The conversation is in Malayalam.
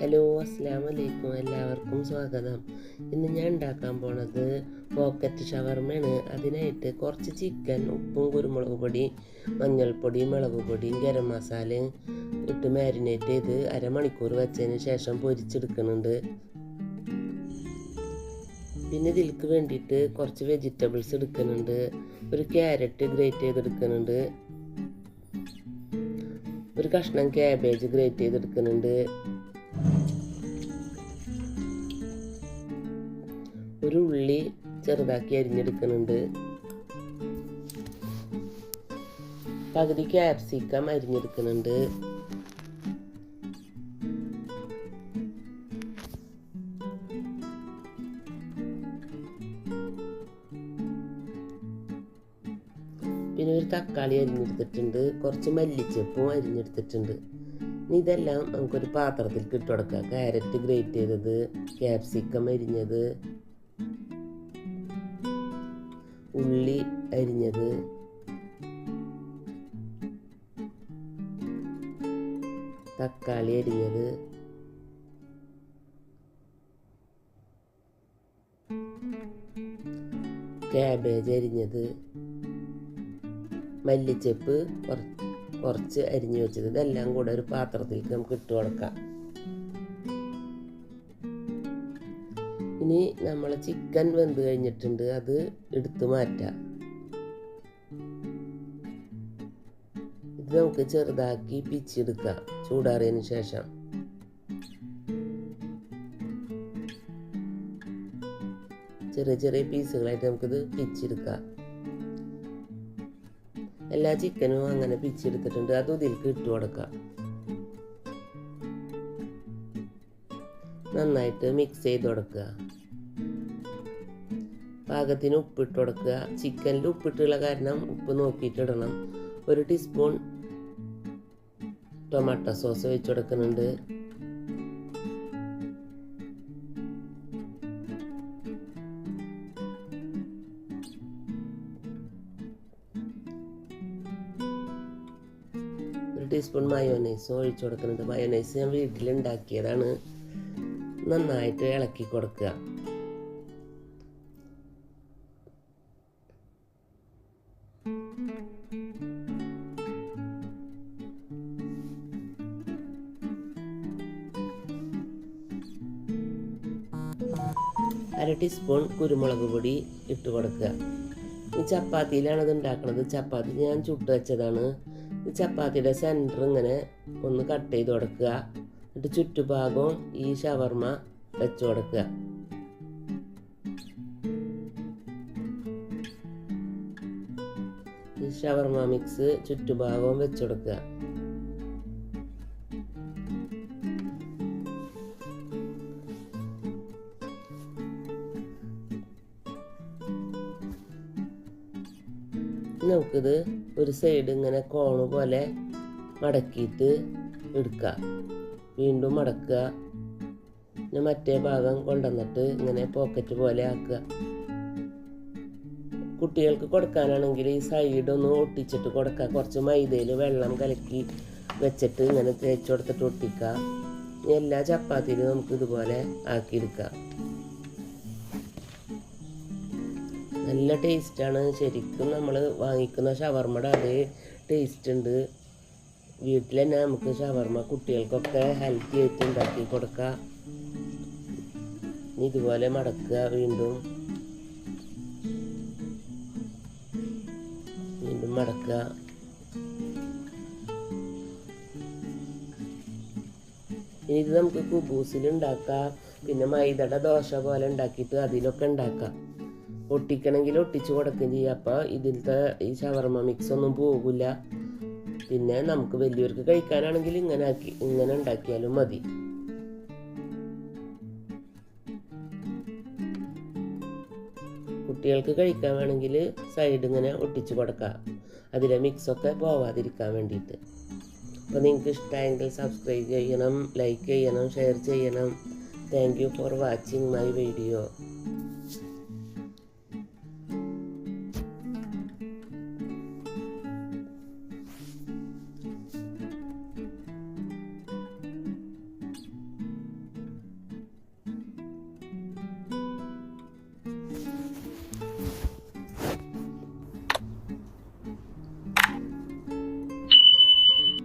ഹലോ അസ്സാം വലൈക്കും എല്ലാവർക്കും സ്വാഗതം. ഇന്ന് ഞാൻ ഉണ്ടാക്കാൻ പോണത് പോക്കറ്റ് ഷവർമയാണ് അതിനായിട്ട് കുറച്ച് ചിക്കൻ ഉപ്പും കുരുമുളക് പൊടി മഞ്ഞൾപ്പൊടി മുളക് പൊടിയും ഗരം മസാലയും ഇട്ട് മാരിനേറ്റ് ചെയ്ത് അരമണിക്കൂർ വെച്ചതിന് ശേഷം പൊരിച്ചെടുക്കുന്നുണ്ട്. പിന്നെ ഇതിൽക്ക് വേണ്ടിയിട്ട് കുറച്ച് വെജിറ്റബിൾസ് എടുക്കുന്നുണ്ട്. ഒരു ക്യാരറ്റ് ഗ്രേറ്റ് ചെയ്തെടുക്കുന്നുണ്ട്. ഒരു കഷ്ണം ക്യാബേജ് ഗ്രേറ്റ് ചെയ്തെടുക്കുന്നുണ്ട്. ഒരു ഉള്ളി ചെറുതാക്കി അരിഞ്ഞെടുക്കുന്നുണ്ട്. പകുതി ക്യാപ്സിക്കം അരിഞ്ഞെടുക്കുന്നുണ്ട്. പിന്നെ ഒരു തക്കാളി അരിഞ്ഞെടുത്തിട്ടുണ്ട്. കുറച്ച് മല്ലിച്ചപ്പും അരിഞ്ഞെടുത്തിട്ടുണ്ട്. ഇതെല്ലാം നമുക്കൊരു പാത്രത്തിൽ കിട്ടുകൊടുക്കാം ക്യാരറ്റ് ഗ്രേറ്റ് ചെയ്തത് ക്യാപ്സിക്കം അരിഞ്ഞത് ഉള്ളി അരിഞ്ഞത് തക്കാളി അരിഞ്ഞത് ക്യാബേജ് അരിഞ്ഞത് മല്ലിച്ചപ്പ് കുറച്ച് അരിഞ്ഞു വെച്ചത്. ഇതെല്ലാം കൂടെ ഒരു പാത്രത്തിലേക്ക് നമുക്ക് ഇട്ട് കൊടുക്കാം. ഇനി നമ്മൾ ചിക്കൻ വെന്ത് കഴിഞ്ഞിട്ടുണ്ട്. അത് എടുത്തു മാറ്റാം. ഇത് നമുക്ക് ചെറുതാക്കി പിച്ചെടുക്കാം ചൂടാറിയതിനു ശേഷം. ചെറിയ ചെറിയ പീസുകളായിട്ട് നമുക്കിത് പിച്ചെടുക്കാം എല്ലാ ചിക്കനും അങ്ങനെ പിച്ചെടുത്തിട്ടുണ്ട്. അതും ഇതിലേക്ക് ഇട്ടു കൊടുക്കാം. നന്നായിട്ട് മിക്സ് ചെയ്ത് കൊടുക്കുക. പാകത്തിന് ഉപ്പിട്ട് കൊടുക്കുക. ചിക്കനിൽ ഉപ്പിട്ടുള്ള കാരണം ഉപ്പ് നോക്കിയിട്ട് ഇടണം. ഒരു ടീസ്പൂൺ ടൊമാറ്റോ സോസ് വെച്ച് കൊടുക്കുന്നുണ്ട്. ടീസ്പൂൺ മയോനൈസ് ഒഴിച്ചു കൊടുക്കുന്നുണ്ട് മയോനൈസ് ഞാൻ വീട്ടിലുണ്ടാക്കിയതാണ്. നന്നായിട്ട് ഇളക്കി കൊടുക്കുക. അര ടീസ്പൂൺ കുരുമുളക് പൊടി ഇട്ട് കൊടുക്കുക. ഈ ചപ്പാത്തിയിലാണ് ഇത് ഉണ്ടാക്കുന്നത് ചപ്പാത്തി ഞാൻ ചുട്ട് വെച്ചതാണ്. ചപ്പാത്തിയുടെ സെന്റർ ഇങ്ങനെ ഒന്ന് കട്ട് ചെയ്ത് കൊടുക്കുക. എന്നിട്ട് ചുറ്റുഭാഗവും ഈ ഷവർമ വെച്ച് കൊടുക്കുക. ഈ ഷവർമ മിക്സ് ചുറ്റുഭാഗവും വെച്ച് കൊടുക്കുക. നമുക്കിത് ഒരു സൈഡ് ഇങ്ങനെ കോണ് പോലെ മടക്കിയിട്ട് എടുക്കുക. വീണ്ടും മടക്കുക. പിന്നെ മറ്റേ ഭാഗം കൊണ്ടുവന്നിട്ട് ഇങ്ങനെ പോക്കറ്റ് പോലെ ആക്കുക. കുട്ടികൾക്ക് കൊടുക്കാനാണെങ്കിൽ ഈ സൈഡൊന്ന് ഒട്ടിച്ചിട്ട് കൊടുക്കുക. കുറച്ച് മൈദയിൽ വെള്ളം കലക്കി വെച്ചിട്ട് ഇങ്ങനെ തേച്ച് കൊടുത്തിട്ട് ഒട്ടിക്കുക. എല്ലാ ചപ്പാത്തിയിലും നമുക്ക് ഇതുപോലെ ആക്കിയെടുക്കാം നല്ല ടേസ്റ്റാണ്. ശരിക്കും നമ്മൾ വാങ്ങിക്കുന്ന ഷവർമ്മയുടെ അതേ ടേസ്റ്റ് ഉണ്ട് വീട്ടിൽ തന്നെ നമുക്ക് ഷവർമ്മ കുട്ടികൾക്കൊക്കെ ഹെൽത്തി ആയിട്ട് ഉണ്ടാക്കി കൊടുക്കാം. ഇതുപോലെ മടക്കുക വീണ്ടും. വീണ്ടും മടക്കുക. ഇനി ഇത് നമുക്ക് കുബൂസിൽ ഉണ്ടാക്കാം. പിന്നെ മൈദയുടെ ദോശ പോലെ ഉണ്ടാക്കിയിട്ട് അതിലൊക്കെ ഉണ്ടാക്കാം. ഒട്ടിക്കണമെങ്കിൽ ഒട്ടിച്ച് കൊടുക്കുകയും ചെയ്യാം അപ്പോൾ ഇതിലത്തെ ഈ ഷവർമ മിക്സ് ഒന്നും പോകില്ല പിന്നെ നമുക്ക് വലിയവർക്ക് കഴിക്കാനാണെങ്കിൽ ഇങ്ങനെ ആക്കി ഇങ്ങനെ ഉണ്ടാക്കിയാലും മതി. കുട്ടികൾക്ക് കഴിക്കാൻ വേണമെങ്കിൽ സൈഡ് ഇങ്ങനെ ഒട്ടിച്ച് കൊടുക്കാം അതിലെ മിക്സൊക്കെ പോവാതിരിക്കാൻ വേണ്ടിയിട്ട്. അപ്പോൾ നിങ്ങൾക്ക് ഇഷ്ടമായെങ്കിൽ സബ്സ്ക്രൈബ് ചെയ്യണം ലൈക്ക് ചെയ്യണം ഷെയർ ചെയ്യണം. Thank you for watching my video